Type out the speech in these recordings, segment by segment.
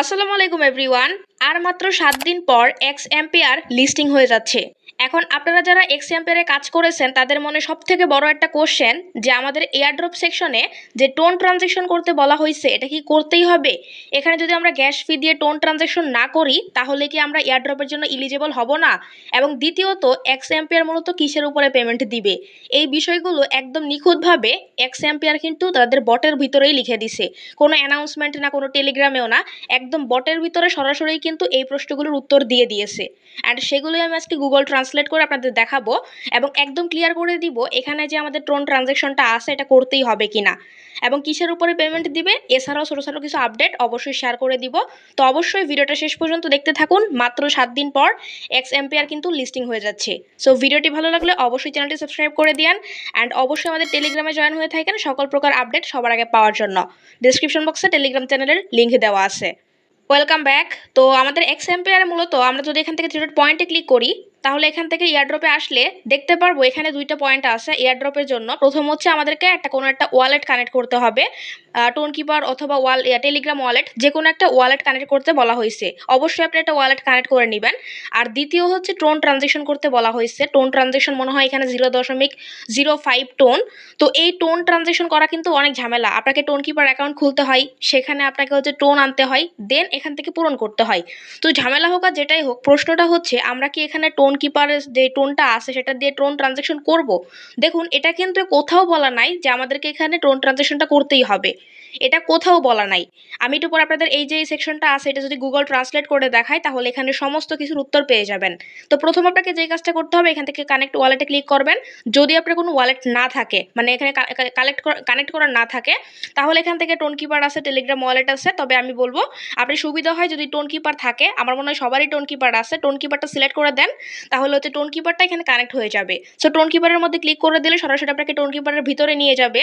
আসসালামু আলাইকুম এভরিওয়ান আর মাত্র সাত দিন পর এক্স এম্পেয়ার লিস্টিং হয়ে যাচ্ছে। এখন আপনারা যারা এক্স এম্পিয়ারে কাজ করেছেন, তাদের মনে সব থেকে বড় একটা কোশ্চেন যে আমাদের এয়ারড্রপ সেকশনে যে টোন ট্রানজেকশন করতে বলা হয়েছে, এটা কি করতেই হবে? এখানে যদি আমরা গ্যাস ফি দিয়ে টোন ট্রানজেকশন না করি, তাহলে কি আমরা এয়ারড্রপের জন্য ইলিজিবল হব না? এবং দ্বিতীয়ত এক্স এম্পিয়ার মূলত কিসের উপরে পেমেন্ট দিবে? এই বিষয়গুলো একদম নিখুঁতভাবে এক্স এম্পিয়ার কিন্তু তাদের বটের ভিতরেই লিখে দিছে। কোনো অ্যানাউন্সমেন্ট না, কোনো টেলিগ্রামেও না, একদম বটের ভিতরে সরাসরি কিন্তু এই প্রশ্নগুলোর উত্তর দিয়ে দিয়েছে। অ্যান্ড সেগুলোই আমি আজকে গুগল ট্রান্সলেট করে আপনাদের দেখাবো এবং একদম ক্লিয়ার করে দিব এখানে যে আমাদের ট্রোন ট্রানজ্যাকশনটা আছে এটা করতেই হবে কিনা। এবং কিসের উপরে পেমেন্ট দিবে, এছাড়াও ছোটো ছোটো কিছু আপডেট অবশ্যই শেয়ার করে দিব। তো অবশ্যই ভিডিওটা শেষ পর্যন্ত দেখতে থাকুন, মাত্র সাত দিন পর এক্স এম্পিয়ার কিন্তু লিস্টিং হয়ে যাচ্ছে। সো ভিডিওটি ভালো লাগলে অবশ্যই চ্যানেলটি সাবস্ক্রাইব করে দিন অ্যান্ড অবশ্যই আমাদের টেলিগ্রামে জয়েন হয়ে থাকেন সকল প্রকার আপডেট সবার আগে পাওয়ার জন্য। ডিসক্রিপশন বক্সে টেলিগ্রাম চ্যানেলের লিঙ্ক দেওয়া আছে। ওয়েলকাম ব্যাক তো আমাদের এক্স এম্পিয়ারে মূলত আমরা যদি এখান থেকে থ্রি পয়েন্টে ক্লিক করি তাহলে এখান থেকে এয়ারড্রপে আসলে দেখতে পারব এখানে দুইটা পয়েন্ট আছে এয়ারড্রপের জন্য। প্রথম হচ্ছে আমাদেরকে একটা কোনো একটা ওয়ালেট কানেক্ট করতে হবে। টোন কিপার অথবা ওয়াল টেলিগ্রাম ওয়ালেট যে কোনো একটা ওয়ালেট কানেক্ট করতে বলা হয়েছে। অবশ্যই আপনি একটা ওয়ালেট কানেক্ট করে নেবেন। আর দ্বিতীয় হচ্ছে টোন ট্রানজেকশন করতে বলা হয়েছে। টোন ট্রানজেকশন মনে হয় এখানে জিরো দশমিক জিরো ফাইভ টোন তো এই টোন ট্রানজেকশন করা কিন্তু অনেক ঝামেলা। আপনাকে টোন কিপার অ্যাকাউন্ট খুলতে হয়, সেখানে আপনাকে হচ্ছে টোন আনতে হয় দেন এখান থেকে পূরণ করতে হয়। তো ঝামেলা হোক আর যেটাই হোক, প্রশ্নটা হচ্ছে, আমরা কি এখানে টোন কিপারের যে টোনটা আছে, সেটা দিয়ে টোন ট্রানজেকশন করব। দেখুন, এটা কিন্তু কোথাও বলা নাই যে আমাদেরকে এখানে টোন ট্রানজেকশনটা করতেই হবে। এটা কোথাও বলা নাই। আমি একটু পরে আপনাদের এই যে সেকশনটা আছে, এটা যদি গুগল ট্রান্সলেট করে দেখাই, তাহলে এখানে সমস্ত কিছুর উত্তর পেয়ে যাবেন। তো প্রথম আপনাকে যে কাজটা করতে হবে, এখান থেকে কানেক্ট ওয়ালেটে ক্লিক করবেন। যদি আপনার কোনো ওয়ালেট না থাকে মানে এখানে কালেক্ট কানেক্ট করা না থাকে, তাহলে এখান থেকে টোন কিপার আছে টেলিগ্রাম ওয়ালেট আছে। তবে আমি বলব আপনি সুবিধা হয় যদি টোন কিপার থাকে। আমার মনে হয় সবারই টোন কিপার আছে। টোন কিপারটা সিলেক্ট করে দেন। তাহলে হচ্ছে টোন কিপারটা এখানে কানেক্ট হয়ে যাবে। সো টোন কিপারের মধ্যে ক্লিক করে দিলে সরাসরি আপনাকে টোন কিপারের ভিতরে নিয়ে যাবে।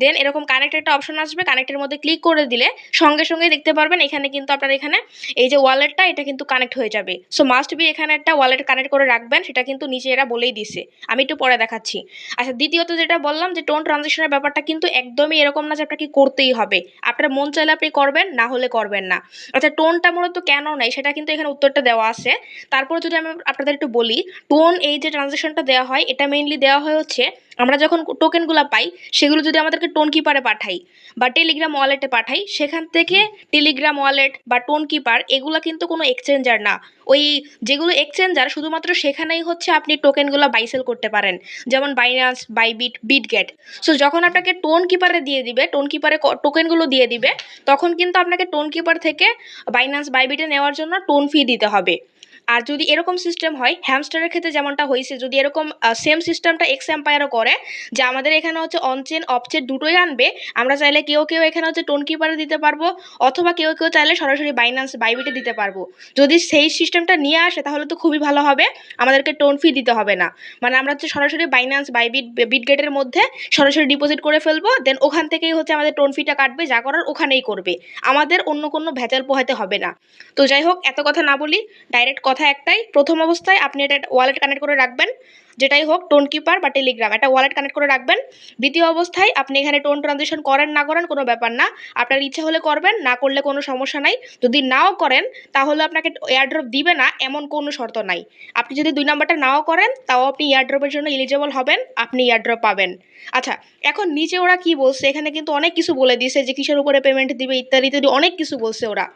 দেন এরকম কানেক্ট একটা অপশন আসবে কানেক্টের মধ্যে ক্লিক করে দিলে সঙ্গে সঙ্গে দেখতে পারবেন এখানে কিন্তু আপনার এখানে এই যে ওয়ালেটটা এটা কিন্তু কানেক্ট হয়ে যাবে। সো মাস্ট বি এখানে একটা ওয়ালেট কানেক্ট করে রাখবেন, সেটা কিন্তু নিচে এরা বলেই দিছে। আমি একটু পরে দেখাচ্ছি। আচ্ছা দ্বিতীয়ত যেটা বললাম যে টোন ট্রানজেকশনের ব্যাপারটা কিন্তু একদমই এরকম না যে আপনাকে করতেই হবে। আপনার মন চাইলে আপনি করবেন, না হলে করবেন না। আচ্ছা টোনটা মূলত কেন নেই সেটা কিন্তু এখানে উত্তরটা দেওয়া আছে। তারপর যদি আমি আপনাদের একটু টোন এই যে ট্রানজেকশনটা দেওয়া হয়, এটা মেইনলি দেওয়া হয় হচ্ছে, আমরা যখন টোকেনগুলো পাই, সেগুলো যদি আমাদেরকে টোন কিপারে পাঠাই বা টেলিগ্রাম ওয়ালেটে পাঠাই, সেখান থেকে টেলিগ্রাম ওয়ালেট বা টোন কিপার এগুলো কিন্তু কোনো এক্সচেঞ্জার না। ওই যেগুলো এক্সচেঞ্জার শুধুমাত্র সেখানেই হচ্ছে আপনি টোকেনগুলো বাইসেল করতে পারেন। যেমন বাইনান্স বাইবিট বিটগেট সো যখন আপনাকে টোন কিপারে দিয়ে দিবে টোন কিপারে টোকেনগুলো দিয়ে দিবে, তখন কিন্তু আপনাকে টোন কিপার থেকে বাইনান্স বাইবিটে নেওয়ার জন্য টোন ফি দিতে হবে। আর যদি এরকম সিস্টেম হয় হ্যামস্টারের ক্ষেত্রে যেমনটা হয়েছে, যদি এরকম সেম সিস্টেমটা এক্স এম্পায়ারও করে, যে আমাদের এখানে হচ্ছে অনচেন অফচেন দুটোই আনবে, আমরা চাইলে কেউ কেউ এখানে হচ্ছে টোন কিপারে দিতে পারব, অথবা কেউ কেউ চাইলে সরাসরি বাইনান্স বাইবিটে দিতে পারব। যদি সেই সিস্টেমটা নিয়ে আসে, তাহলে তো খুবই ভালো হবে, আমাদেরকে টোন ফি দিতে হবে না। মানে আমরা হচ্ছে সরাসরি বাইনান্স বাইবিট বিটগেটের মধ্যে সরাসরি ডিপোজিট করে ফেলব দেন ওখান থেকেই হচ্ছে আমাদের টোন ফিটা কাটবে, যা করার ওখানেই করবে। আমাদের অন্য কোনো ভেজাল পোহাতে হবে না। তো যাই হোক, এত কথা না বলি ডাইরেক্ট কথা একটাই, প্রথম অবস্থায় আপনি এটা ওয়ালেট কানেক্ট করে রাখবেন, যেটাই হোক টোন কিপার বা টেলিগ্রাম একটা ওয়ালেট কানেক্ট করে রাখবেন। দ্বিতীয় অবস্থায় আপনি এখানে টোন ট্রানজেকশন করেন না করেন কোনো ব্যাপার না, আপনার ইচ্ছা হলে করবেন, না করলে কোনো সমস্যা নাই। যদি নাও করেন, তাহলে আপনাকে এয়ারড্রপ দিবে না, এমন কোনো শর্ত নাই। আপনি যদি দুই নাম্বারটা নাও করেন, তাও আপনি এয়ারড্রপের জন্য এলিজেবল হবেন, আপনি এয়ারড্রপ পাবেন। আচ্ছা এখন নিচে ওরা কি বলছে? এখানে কিন্তু অনেক কিছু বলে দিয়েছে যে কিসের উপরে পেমেন্ট দিবে, ইত্যাদি ইত্যাদি অনেক কিছু বলছে ওরা।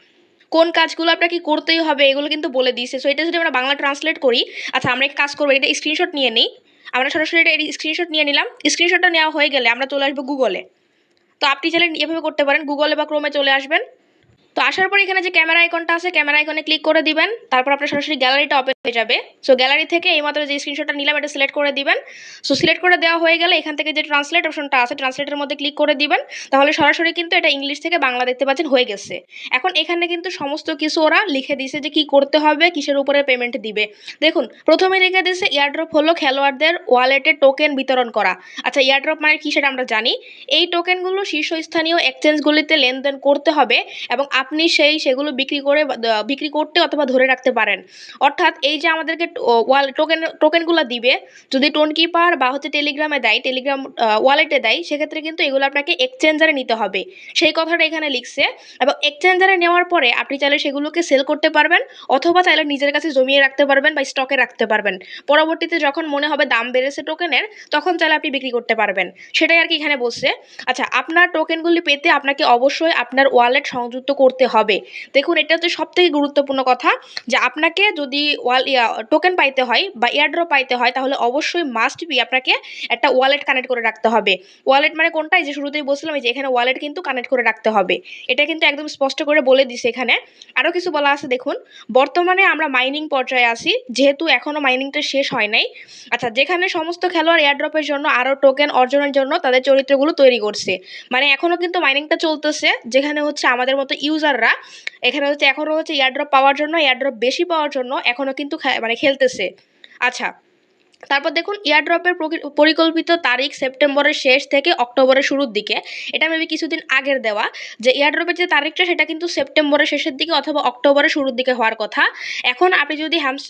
কোন কাজগুলো আপনাকে করতেই হবে এগুলো কিন্তু বলে দিয়েছে। সো এটা যদি আমরা বাংলা ট্রান্সলেট করি আচ্ছা আমরা কাজ করব, এটা স্ক্রিনশট নিয়ে নিই। আমরা সরাসরি এটা স্ক্রিনশট নিয়ে নিলাম। স্ক্রিনশটটা নেওয়া হয়ে গেলে আমরা চলে আসব গুগলে তো আপনি চাইলে এভাবে করতে পারেন। গুগলে বা ক্রোমে চলে আসবেন। তো আসার পর এখানে যে ক্যামেরা আইকনটা আছে ক্যামেরা আইকনে ক্লিক করে দিবেন। তারপর আপনার সরাসরি গ্যালারিটা ওপেন হয়ে যাবে। সো গ্যালারি থেকে এই মাত্র যে স্ক্রিনশটটা নিলাম, এটা সিলেক্ট করে দিবেন। সো সিলেক্ট করে দেওয়া হয়ে গেলে এখান থেকে যে ট্রান্সলেট অপশনটা আছে ট্রান্সলেটের মধ্যে ক্লিক করে দিবেন। তাহলে সরাসরি কিন্তু এটা ইংলিশ থেকে বাংলা দেখতে পাচ্ছেন, হয়ে গেছে। এখন এখানে কিন্তু সমস্ত কিছু ওরা লিখে দিছে যে কি করতে হবে, কিসের উপরে পেমেন্ট দিবে। দেখুন, প্রথমে লিখে দিয়েছে ইয়ারড্রপ হলো খেলোয়াড়দের ওয়ালেটে টোকেন বিতরণ করা। আচ্ছা ইয়ারড্রপ মানে কি সেটা আমরা জানি। এই টোকেনগুলো শীর্ষস্থানীয় এক্সচেঞ্জগুলিতে লেনদেন করতে হবে এবং আপনি সেই সেগুলো বিক্রি করে বিক্রি করতে অথবা ধরে রাখতে পারেন। অর্থাৎ এই যে আমাদেরকে ওয়াল টোকেন টোকেনগুলো দিবে, যদি টোন কিপার বা হচ্ছে টেলিগ্রামে দেয় টেলিগ্রাম ওয়ালেটে দেয়, সেক্ষেত্রে কিন্তু এগুলো আপনাকে এক্সচেঞ্জারে নিতে হবে। সেই কথাটা এখানে লিখছে এবং এক্সচেঞ্জারে নেওয়ার পরে আপনি চাইলে সেগুলোকে সেল করতে পারবেন অথবা চাইলে নিজের কাছে জমিয়ে রাখতে পারবেন বা স্টকে রাখতে পারবেন। পরবর্তীতে যখন মনে হবে দাম বেড়েছে টোকেনের তখন চাইলে আপনি বিক্রি করতে পারবেন। সেটাই আর কি এখানে বসছে আচ্ছা আপনার টোকেনগুলি পেতে আপনাকে অবশ্যই আপনার ওয়ালেট সংযুক্ত করতে হবে। দেখুন, এটা হচ্ছে সব থেকে গুরুত্বপূর্ণ কথা যে আপনাকে যদি ওয়াল টোকেন পাইতে হয় বা এয়ারড্রপ পাইতে হয়, তাহলে অবশ্যই মাস্ট বি আপনাকে একটা ওয়ালেট কানেক্ট করে রাখতে হবে। ওয়ালেট মানে কোনটাই যে শুরুতেই বলছিলাম যে এখানে ওয়ালেট কিন্তু কানেক্ট করে রাখতে হবে। এটা কিন্তু একদম স্পষ্ট করে বলে দিছে এখানে। আরও কিছু বলা আছে, দেখুন। বর্তমানে আমরা মাইনিং পর্যায়ে আছি, যেহেতু এখনও মাইনিংটা শেষ হয় নাই। আচ্ছা যেখানে সমস্ত খেলোয়াড় এয়ারড্রপের জন্য আরও টোকেন অর্জনের জন্য তাদের চরিত্রগুলো তৈরি করছে। মানে এখনও কিন্তু মাইনিংটা চলতেছে, যেখানে হচ্ছে আমাদের মতো ইউজাররা এখানে হচ্ছে এখনও হচ্ছে এয়ারড্রপ পাওয়ার জন্য এয়ারড্রপ বেশি পাওয়ার জন্য এখনও কিন্তু খে- মানে খেলতেছে। আচ্ছা তারপর দেখুন এয়ারড্রপের পরিকল্পিত তারিখ সেপ্টেম্বরের শেষ থেকে অক্টোবরের শুরুর দিকে। এটা মেবি কিছুদিন আগের দেওয়া। যে এয়ারড্রপের যে তারিখটা, সেটা কিন্তু সেপ্টেম্বরের শেষের দিকে অথবা অক্টোবরের শুরুর দিকে হওয়ার কথা। এখন আপনি যদি হ্যামস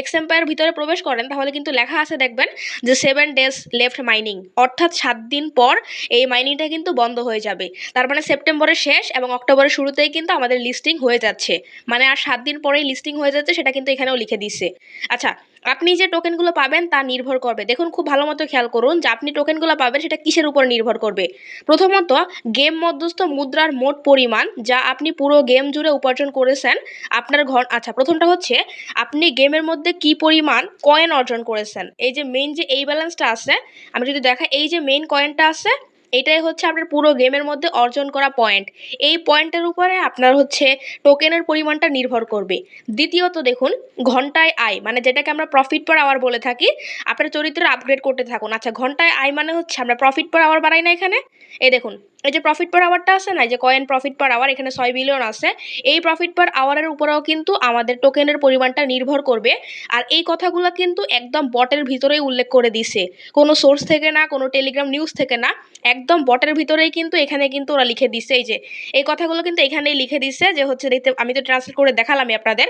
এক্স এম্পায়ার ভিতরে প্রবেশ করেন, তাহলে কিন্তু লেখা আছে দেখবেন যে সেভেন ডেজ লেফট মাইনিং অর্থাৎ সাত দিন পর এই মাইনিংটা কিন্তু বন্ধ হয়ে যাবে। তার মানে সেপ্টেম্বরের শেষ এবং অক্টোবরের শুরুতেই কিন্তু আমাদের লিস্টিং হয়ে যাচ্ছে। মানে আর সাত দিন পরেই লিস্টিং হয়ে যাচ্ছে, সেটা কিন্তু এখানেও লিখে দিচ্ছে আচ্ছা আপনি যে টোকেনগুলো পাবেন তা নির্ভর করবে। দেখুন, খুব ভালো মতো খেয়াল করুন যে আপনি টোকেনগুলো পাবেন সেটা কিসের উপর নির্ভর করবে? প্রথমত গেম মধ্যস্থ মুদ্রার মোট পরিমাণ যা আপনি পুরো গেম জুড়ে উপার্জন করেছেন আপনার ঘর আচ্ছা প্রথমটা হচ্ছে আপনি গেমের মধ্যে কি পরিমাণ কয়েন অর্জন করেছেন? এই যে মেইন যে এই ব্যালেন্সটা আছে, আমি যদি দেখাই, এই যে মেইন কয়েনটা আছে এটাই হচ্ছে আপনার পুরো গেমের মধ্যে অর্জন করা পয়েন্ট এই পয়েন্টের উপরে আপনার হচ্ছে টোকেনের পরিমাণটা নির্ভর করবে। দ্বিতীয়ত দেখুন, ঘন্টায় আয় মানে যেটাকে আমরা প্রফিট পার আওয়ার বলে থাকি, আপনার চরিত্রের আপগ্রেড করতে থাকুন। আচ্ছা ঘন্টায় আয় মানে হচ্ছে আমরা প্রফিট পার আওয়ার বাড়াই না এখানে? এই দেখুন, এই যে প্রফিট পার আওয়ারটা আছে না যে কয়েন প্রফিট পার আওয়ার এখানে ছয় বিলিয়ন আছে, এই প্রফিট পার আওয়ারের উপরেও কিন্তু আমাদের টোকেনের পরিমাণটা নির্ভর করবে, আর এই কথাগুলো কিন্তু একদম বটের ভিতরেই উল্লেখ করে দিছে, কোনো সোর্স থেকে না, কোনো টেলিগ্রাম নিউজ থেকে না, একদম বটের ভিতরেই কিন্তু এখানে কিন্তু ওরা লিখে দিছে, এই যে, এই কথাগুলো কিন্তু এখানেই লিখে দিছে যে হচ্ছে দেখতে আমি তো ট্রান্সলেট করে দেখালামই আপনাদের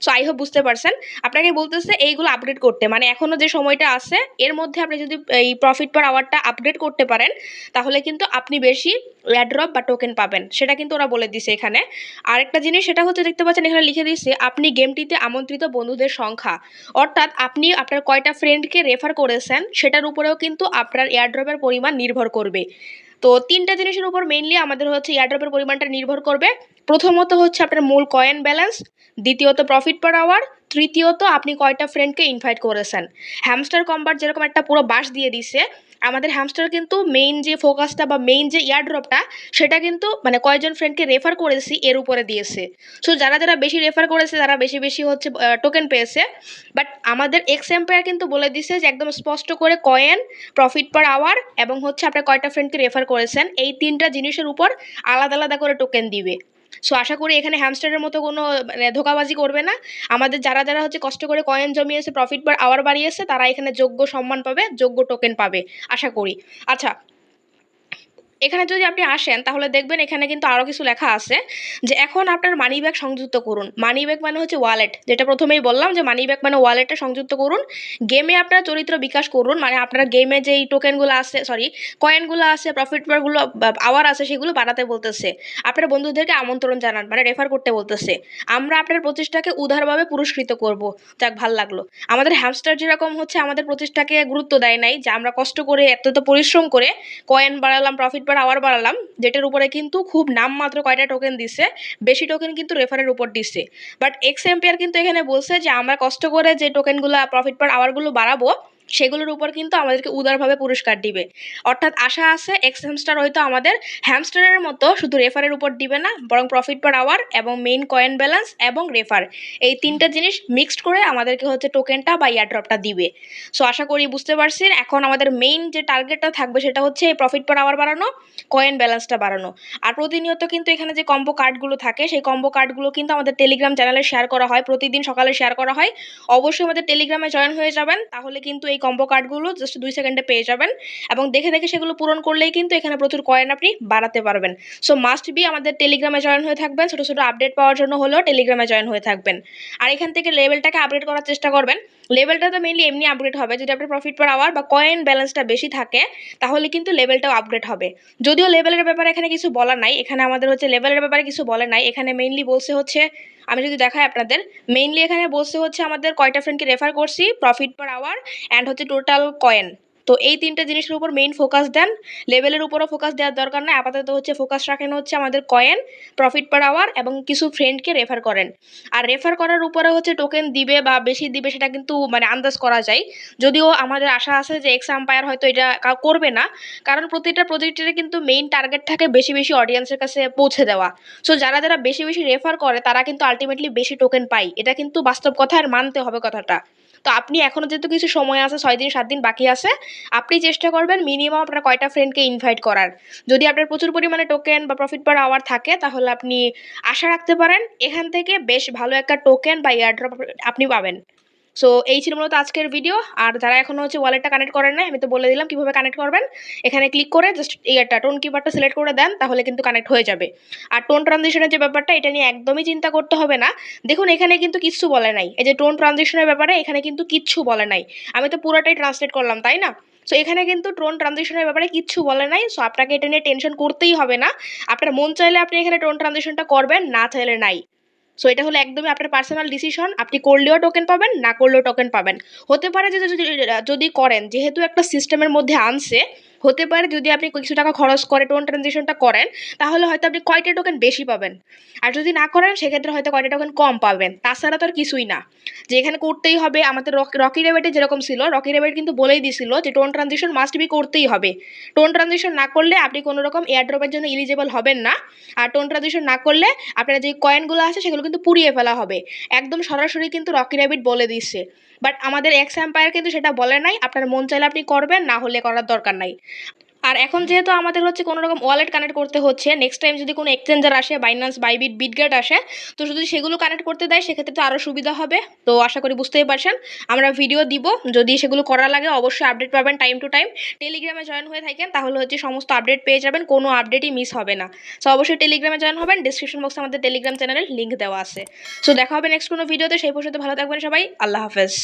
সো আই হোপ বুঝতে পারছেন। আপনাকে বলতেছে এইগুলো আপডেট করতে। মানে এখনও যে সময়টা আছে, এর মধ্যে আপনি যদি এই প্রফিট পার আওয়ারটা আপডেট করতে পারেন, তাহলে কিন্তু আপনি বেশি অ্যাড্রপ বা টোকেন পাবেন। সেটা কিন্তু ওরা বলে দিছে এখানে। আরেকটা জিনিস সেটা হচ্ছে, দেখতে পাচ্ছেন এখানে লিখে দিচ্ছে আপনি গেমটিতে আমন্ত্রিত বন্ধুদের সংখ্যা। অর্থাৎ আপনি আপনার কয়টা ফ্রেন্ডকে রেফার করেছেন, সেটার উপরেও কিন্তু আপনার এয়ারড্রপের পরিমাণ নির্ভর করবে। তো তিনটা জিনিসের উপর মেইনলি আমাদের হচ্ছে এয়ারড্রপের পরিমাণটা নির্ভর করবে। প্রথমত হচ্ছে আপনার মূল কয়েন ব্যালেন্স দ্বিতীয়ত প্রফিট পার আওয়ার তৃতীয়ত আপনি কয়টা ফ্রেন্ডকে ইনভাইট করেছেন। হ্যামস্টার কম্বার যেরকম একটা পুরো বাস দিয়ে দিছে আমাদের হ্যামস্টার কিন্তু মেইন যে ফোকাসটা বা মেইন যে ইয়ারড্রপটা সেটা কিন্তু মানে কয়েকজন ফ্রেন্ডকে রেফার করেছি, এর উপরে দিয়েছে। সো যারা যারা বেশি রেফার করেছে, তারা বেশি বেশি হচ্ছে টোকেন পেয়েছে। বাট আমাদের এক্স এম্পায়ার কিন্তু বলে দিছে যে, একদম স্পষ্ট করে কয়েন প্রফিট পার আওয়ার এবং হচ্ছে আপনার কয়টা ফ্রেন্ডকে রেফার করেছেন, এই তিনটা জিনিসের উপর আলাদা আলাদা করে টোকেন দিবে। সো আশা করি এখানে হ্যামস্টারের মতো কোনো মানে ধোকাবাজি করবে না। আমাদের যারা যারা হচ্ছে কষ্ট করে কয়েন জমিয়েছে প্রফিট বা আওয়ার বাড়িয়েছে, তারা এখানে যোগ্য সম্মান পাবে, যোগ্য টোকেন পাবে, আশা করি। আচ্ছা এখানে যদি আপনি আসেন, তাহলে দেখবেন এখানে কিন্তু আরও কিছু লেখা আছে যে এখন আপনার মানি ব্যাগ সংযুক্ত করুন। মানি ব্যাগ মানে হচ্ছে ওয়ালেট যেটা প্রথমেই বললাম যে মানি ব্যাগ মানে ওয়ালেটটা সংযুক্ত করুন। গেমে আপনার চরিত্র বিকাশ করুন মানে আপনার গেমে যেই টোকেনগুলো আছে সরি কয়েনগুলো আছে প্রফিট আওয়ার আছে, সেগুলো বাড়াতে বলতেছে। আপনার বন্ধুদেরকে আমন্ত্রণ জানান মানে রেফার করতে বলতেছে। আমরা আপনার প্রচেষ্টাকে উদারভাবে পুরস্কৃত করব। যাক, ভালো লাগল। আমাদের হ্যামস্টার যেরকম হচ্ছে, আমাদের প্রচেষ্টাকে গুরুত্ব দেয় নাই যে আমরা কষ্ট করে এত তো পরিশ্রম করে কয়েন বাড়ালাম প্রফিট পার আওয়ার বাড়ালাম, যেটার উপরে কিন্তু খুব নাম মাত্র কয়টা টোকেন দিছে, বেশি টোকেন কিন্তু রেফারের উপর দিচ্ছে বাট এক্স এম্পিয়ার কিন্তু এখানে বলছে যে আমরা কষ্ট করে যে টোকেনগুলো প্রফিট পার আওয়ারগুলো বাড়াবো সেগুলোর উপর কিন্তু আমাদেরকে উদারভাবে পুরস্কার দিবে। অর্থাৎ আশা আছে এক্স হ্যামস্টার হয়তো আমাদের হ্যামস্টারের মতো শুধু রেফারের উপর দিবে না, বরং প্রফিট পার আওয়ার এবং মেইন কয়েন ব্যালেন্স এবং রেফার এই তিনটা জিনিস মিক্সড করে আমাদেরকে হচ্ছে টোকেনটা বা ইয়ারড্রপটা দিবে। সো আশা করি বুঝতে পারছেন এখন আমাদের মেইন যে টার্গেটটা থাকবে সেটা হচ্ছে এই প্রফিট পার আওয়ার বাড়ানো কয়েন ব্যালেন্সটা বাড়ানো। আর প্রতিনিয়ত কিন্তু এখানে যে কম্বো কার্ডগুলো থাকে, সেই কম্বো কার্ডগুলো কিন্তু আমাদের টেলিগ্রাম চ্যানেলে শেয়ার করা হয়, প্রতিদিন সকালে শেয়ার করা হয়। অবশ্যই আমাদের টেলিগ্রামে জয়েন হয়ে যাবেন, তাহলে কিন্তু এই এই কম্বো কার্ডগুলো জাস্ট দুই সেকেন্ডে পেয়ে যাবেন এবং দেখে দেখে সেগুলো পূরণ করলেই কিন্তু এখানে প্রচুর কয়েন আপনি বাড়াতে পারবেন। সো মাস্ট বি আমাদের টেলিগ্রামে জয়েন হয়ে থাকবেন। ছোটো ছোটো আপডেট পাওয়ার জন্য হলেও টেলিগ্রামে জয়েন হয়ে থাকবেন। আর এখান থেকে লেভেলটাকে আপডেট করার চেষ্টা করবেন। লেভেলটা তো মেনলি এমনি আপগ্রেড হবে। যদি আপনার প্রফিট পার আওয়ার বা কয়েন ব্যালেন্সটা বেশি থাকে, তাহলে কিন্তু লেভেলটাও আপগ্রেড হবে। যদিও লেভেলের ব্যাপারে এখানে কিছু বলার নাই, এখানে আমাদের হচ্ছে লেভেলের ব্যাপারে কিছু বলার নাই। এখানে মেইনলি বলছে হচ্ছে আমি যদি দেখাই আপনাদের মেইনলি এখানে বসে হচ্ছে আমাদের কয়টা ফ্রেন্ডকে রেফার করছি প্রফিট পার আওয়ার অ্যান্ড হচ্ছে টোটাল কয়েন তো এই তিনটে জিনিসের উপর মেইন ফোকাস দেন। লেভেলের উপরও ফোকাস দেওয়ার দরকার নাই। আপাতত হচ্ছে ফোকাস রাখেন হচ্ছে আমাদের কয়েন প্রফিট পার আওয়ার এবং কিছু ফ্রেন্ডকে রেফার করেন। আর রেফার করার উপরে হচ্ছে টোকেন দিবে বা বেশি দিবে সেটা কিন্তু মানে আন্দাজ করা যায়। যদিও আমাদের আশা আছে যে এক্স আম্পায়ার হয়তো এটা করবে না। কারণ প্রতিটা প্রজেক্টের কিন্তু মেইন টার্গেট থাকে বেশি বেশি অডিয়েন্সের কাছে পৌঁছে দেওয়া। সো যারা যারা বেশি বেশি রেফার করে, তারা কিন্তু আলটিমেটলি বেশি টোকেন পায়। এটা কিন্তু বাস্তব কথা আর মানতে হবে কথাটা। তো আপনি এখনও যেহেতু কিছু সময় আছে, ছয় দিন, সাত দিন বাকি আছে, আপনি চেষ্টা করবেন মিনিমাম আপনার কয়টা ফ্রেন্ডকে ইনভাইট করার। যদি আপনার প্রচুর পরিমাণে টোকেন বা প্রফিট পার আওয়ার থাকে, তাহলে আপনি আশা রাখতে পারেন এখান থেকে বেশ ভালো একটা টোকেন বা এয়ারড্রপ আপনি পাবেন। সো এই ছিল মূলত আজকের ভিডিও আর যারা এখনও হচ্ছে ওয়ালেটটা কানেক্ট করেন না আমি তো বলে দিলাম কীভাবে কানেক্ট করবেন। এখানে ক্লিক করে জাস্ট ইয়ারটা টোন কিপারটা সিলেক্ট করে দেন, তাহলে কিন্তু কানেক্ট হয়ে যাবে। আর টোন ট্রানজিশনের যে ব্যাপারটা, এটা নিয়ে একদমই চিন্তা করতে হবে না। দেখুন, এখানে কিন্তু কিচ্ছু বলে নাই। এই যে টোন ট্রানজিশনের ব্যাপারে, এখানে কিন্তু কিচ্ছু বলে নাই। আমি তো পুরোটাই ট্রান্সলেট করলাম, তাই না? সো এখানে কিন্তু টোন ট্রানজিশনের ব্যাপারে কিচ্ছু বলে নাই। সো আপনাকে এটা নিয়ে টেনশন করতেই হবে না। আপনার মন চাইলে আপনি এখানে টোন ট্রানজিশনটা করবেন, না চাইলে নাই। সো এটা হলো একদমই আপনার পার্সোনাল ডিসিশন আপনি করলেও টোকেন পাবেন, না করলেও টোকেন পাবেন। হতে পারে যে যদি করেন, যেহেতু একটা সিস্টেমের মধ্যে আনছে হতে পারে যদি আপনি কিছু টাকা খরচ করে টোন ট্রানজেকশনটা করেন, তাহলে হয়তো আপনি কয়টা টোকেন বেশি পাবেন। আর যদি না করেন, সেক্ষেত্রে হয়তো কয়টা টোকেন কম পাবেন। তাছাড়া তো আর কিছুই না। যে এখানে করতেই হবে, আমাদের রকি রেবেটে যেরকম ছিল রকি রেবেট কিন্তু বলেই দিছিল যে টোন ট্রানজেকশন মাস্ট বি করতেই হবে। টোন ট্রানজেকশন না করলে আপনি কোনো রকম এয়ারড্রপের জন্য ইলিজেবল হবেন না। আর টোন ট্রানজিশন না করলে আপনার যে কয়েনগুলো আছে, সেগুলো কিন্তু পুড়িয়ে ফেলা হবে। একদম সরাসরি কিন্তু রকি র্যাবিট বলে দিচ্ছে। বাট আমাদের এক্স এম্পায়ার কিন্তু সেটা বলে নাই। আপনার মন চাইলে আপনি করবেন, না হলে করার দরকার নাই। আর এখন যেহেতু আমাদের হচ্ছে কোনো রকম ওয়ালেট কানেক্ট করতে হচ্ছে নেক্সট টাইম যদি কোনো এক্সচেঞ্জার আসে বাইন্যান্স বাইবিট বিটগেট আসে, তো যদি সেগুলো কানেক্ট করতে দেয়, সেক্ষেত্রে তো আরও সুবিধা হবে। তো আশা করি বুঝতেই পারছেন। আমরা ভিডিও দিব। যদি সেগুলো করা লাগে, অবশ্যই আপডেট পাবেন টাইম টু টাইম টেলিগ্রামে জয়েন হয়ে থাকেন, তাহলে হচ্ছে সমস্ত আপডেট পেয়ে যাবেন, কোনো আপডেটই মিস হবে না। সো অবশ্যই টেলিগ্রামে জয়েন হবেন। ডিসক্রিপশন বক্সে আমাদের টেলিগ্রাম চ্যানেলের লিঙ্ক দেওয়া আছে। সো দেখা হবে নেক্সট কোনো ভিডিওতে সেই পর্যন্ত ভালো থাকবেন সবাই। আল্লাহ হাফেজ।